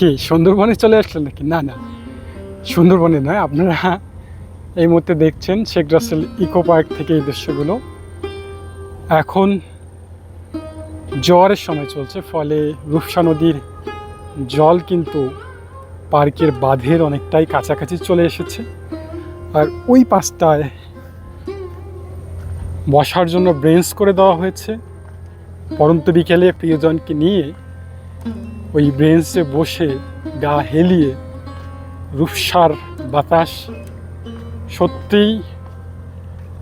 কি, সুন্দরবনে চলে আসলেন নাকি? না না। সুন্দরবনে নয়, আপনারা এই মুহূর্তে দেখছেন শেখ রাসেল ইকো পার্ক থেকে এই দৃশ্যগুলো। এখন জোয়ারের সময় চলছে, ফলে রূপসা নদীর জল কিন্তু পার্কের বাঁধের অনেকটাই কাছাকাছি চলে এসেছে। আর ওই পাশটায় বসার জন্য ব্রেঞ্চ করে দেওয়া হয়েছে। পরন্ত বিকেলে প্রিয়জনকে নিয়ে ওই ব্রেঞ্চে বসে গা হেলিয়ে রূপসার বাতাস সত্যিই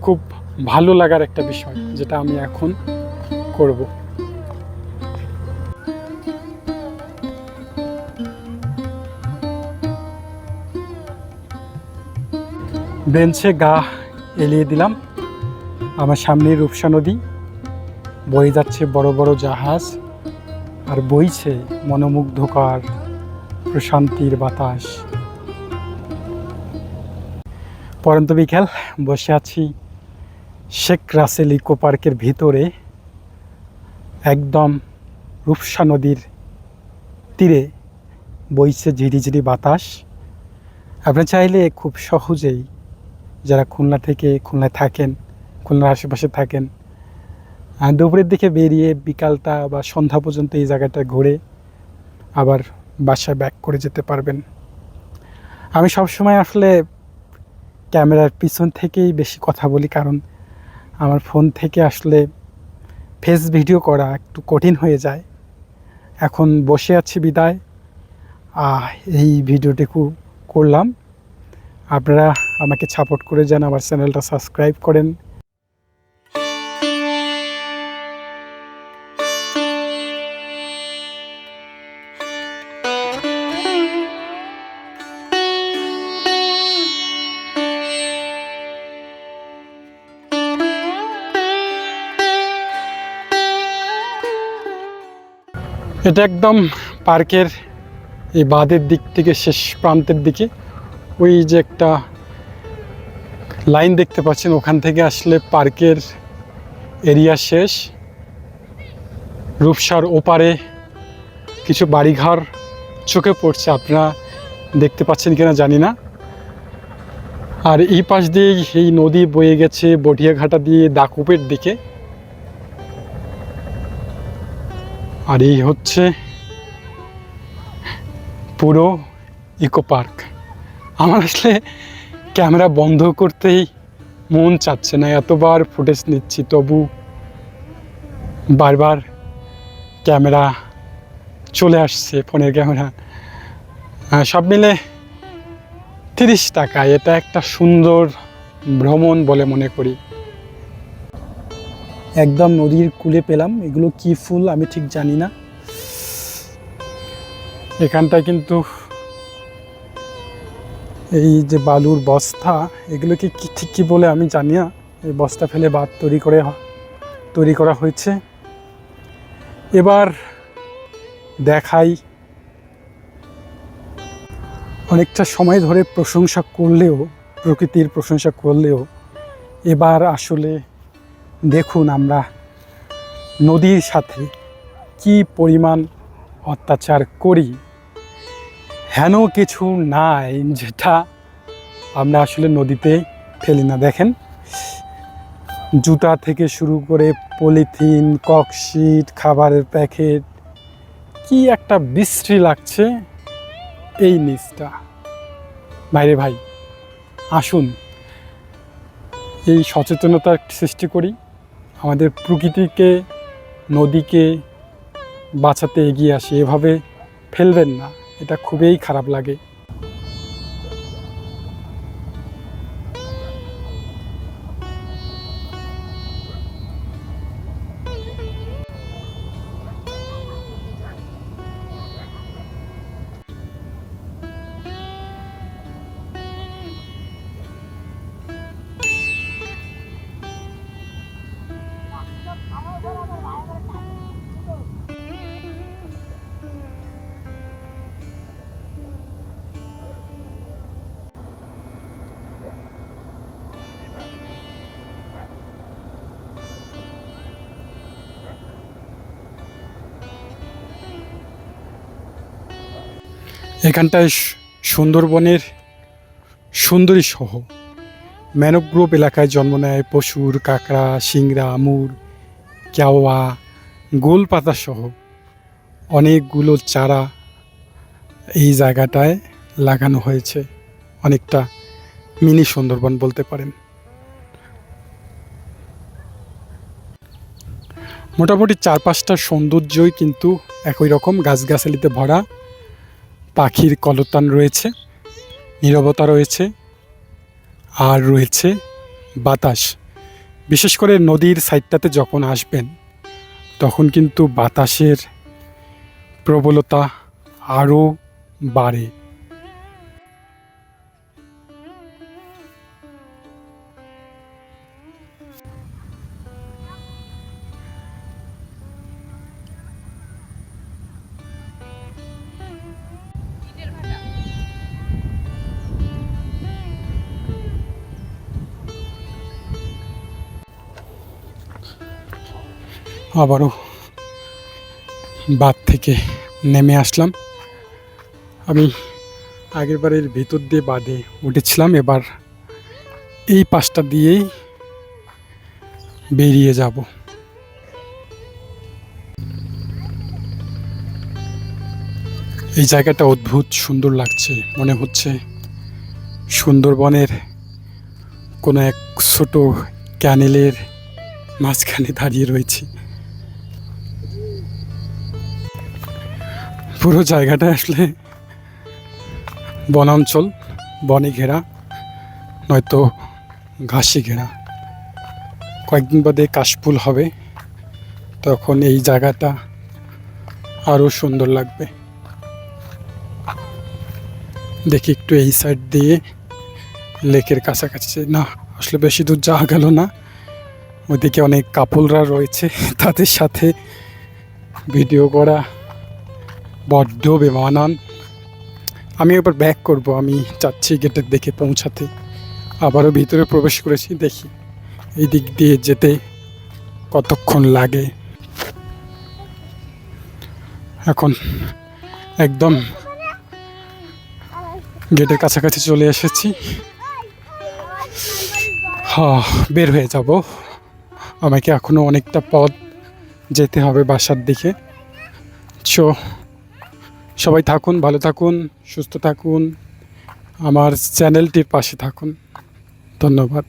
খুব ভালো লাগার একটা বিষয় যেটা আমি এখন করব। বেঞ্চে গা এলিয়ে দিলাম। আমার সামনে রূপসা নদী, বয়ে যাচ্ছে বড় বড় জাহাজ। আর বইছে মনোমুগ্ধকর প্রশান্তির বাতাস। পরন্ত বিকেল, বসে আছি শেখ রাসেল ইকো পার্কের ভিতরে, একদম রূপসা নদীর তীরে বইছে ঝিরিঝিরি বাতাস। আপনি চাইলে খুব সহজেই যারা খুলনা থেকে খুলনায় থাকেন, খুলনার আশেপাশে থাকেন দুপুরের দিকে বেরিয়ে বিকালটা বা সন্ধ্যা পর্যন্ত এই জায়গাটা ঘুরে আবার বাসায় ব্যাক করে যেতে পারবেন। আমি সবসময় আসলে ক্যামেরার পিছন থেকেই বেশি কথা বলি কারণ আমার ফোন থেকে আসলে ফেস ভিডিও করা একটু কঠিন হয়ে যায়। এখন বসে আছি বিদায়। এই ভিডিওটুকু করলাম। আপনারা আমাকে সাপোর্ট করে যান, আমার চ্যানেলটা সাবস্ক্রাইব করেন। এটা একদম পার্কের এই বাঁধের দিক থেকে শেষ প্রান্তের দিকে। ওই যে একটা লাইন দেখতে পাচ্ছেন, ওখান থেকে আসলে পার্কের এরিয়া শেষ। রূপসার ওপারে কিছু বাড়িঘর চোখে পড়ছে, আপনারা দেখতে পাচ্ছেন কিনা জানি না। আর এই পাশ দিয়ে এই নদী বয়ে গেছে, বটিয়াঘাটা দিয়ে দাকুপের দিকে। আর এই হচ্ছে পুরো ইকো পার্ক। আমার আসলে ক্যামেরা বন্ধ করতেই মন চাচ্ছে না, এতবার ফুটেজ নিচ্ছি, তবু বারবার ক্যামেরা চলে আসছে ফোনের ক্যামেরা। সব মিলে তিরিশ টাকা, এটা একটা সুন্দর ভ্রমণ বলে মনে করি। একদম নদীর কূলে পেলাম। এগুলো কি ফুল আমি ঠিক জানি না। এখানটায় কিন্তু এই যে বালুর বস্তা এগুলোকে কি ঠিক কী বলে আমি জানি না। এই বস্তা ফেলে বাদ তৈরি করে তৈরি করা হয়েছে। এবার দেখাই অনেকটা সময় ধরে প্রশংসা করলেও, প্রকৃতির প্রশংসা করলেও, এবার আসলে দেখুন আমরা নদীর সাথে কি পরিমাণ অত্যাচার করি। হেন কিছু নাই যেটা আমরা আসলে নদীতে ফেলি না। দেখেন, জুতা থেকে শুরু করে পলিথিন, ককশিট, খাবারের প্যাকেট, কি একটা বিশ্রী লাগছে এই নিচটা। বাইরে ভাই, আসুন, এই সচেতনতার সৃষ্টি করি। আমাদের প্রকৃতিকে নদীকে বাঁচাতে এগিয়ে আসি। এভাবে ফেলবেন না। এটা খুবই খারাপ লাগে। এখানটায় সুন্দরবনের সুন্দরী সহ ম্যানগ্রোভ এলাকায় জন্ম নেয় পশুর কাঁকড়া, সিংড়া আমুর কেওয়া, গোলপাতা সহ অনেকগুলো চারা এই জায়গাটায় লাগানো হয়েছে। অনেকটা মিনি সুন্দরবন বলতে পারেন। মোটামুটি চার পাঁচটা সৌন্দর্যই কিন্তু একই রকম গাছগাছালিতে ভরা। পাখির কলতান রয়েছে, নিরবতা রয়েছে, আর রয়েছে বাতাস। বিশেষ করে নদীর সাইডটাতে যখন আসবেন, তখন কিন্তু বাতাসের প্রবলতা আরও বাড়ে। আবারও বাদ থেকে নেমে আসলাম। আমি আগের বারের ভিতর দিয়ে বাদে উঠেছিলাম, এবার এই পাশটা দিয়েই বেরিয়ে যাব। এই জায়গাটা অদ্ভুত সুন্দর লাগছে, মনে হচ্ছে সুন্দরবনের কোনো এক ছোট ক্যানেলের মাঝখানে দাঁড়িয়ে রয়েছি। পুরো জায়গাটা আসলে বনাঞ্চল, বনে ঘেরা, নয়তো ঘাসে ঘেরা। কয়েকদিন বাদে কাশফুল হবে, তখন এই জায়গাটা আরও সুন্দর লাগবে। দেখি একটু এই সাইড দিয়ে লেকের কাছাকাছি। না, আসলে বেশি দূর যাওয়া গেল না। ওইদিকে অনেক কাপলরা রয়েছে, তাদের সাথে ভিডিও করা বড্ড বেমানান। আমি এবার ব্যাক করব, আমি চাচ্ছি গেটের দেখে পৌঁছাতে। আবারও ভিতরে প্রবেশ করেছি, দেখি এই দিক দিয়ে যেতে কতক্ষণ লাগে। এখন একদম গেটের কাছাকাছি চলে এসেছি। হ্যাঁ বের হয়ে যাব। আমাকে এখনও অনেকটা পথ যেতে হবে বাসার দিকে। সো সবাই থাকুন ভালো থাকুন সুস্থ থাকুন আমার চ্যানেলটির পাশে থাকুন। ধন্যবাদ।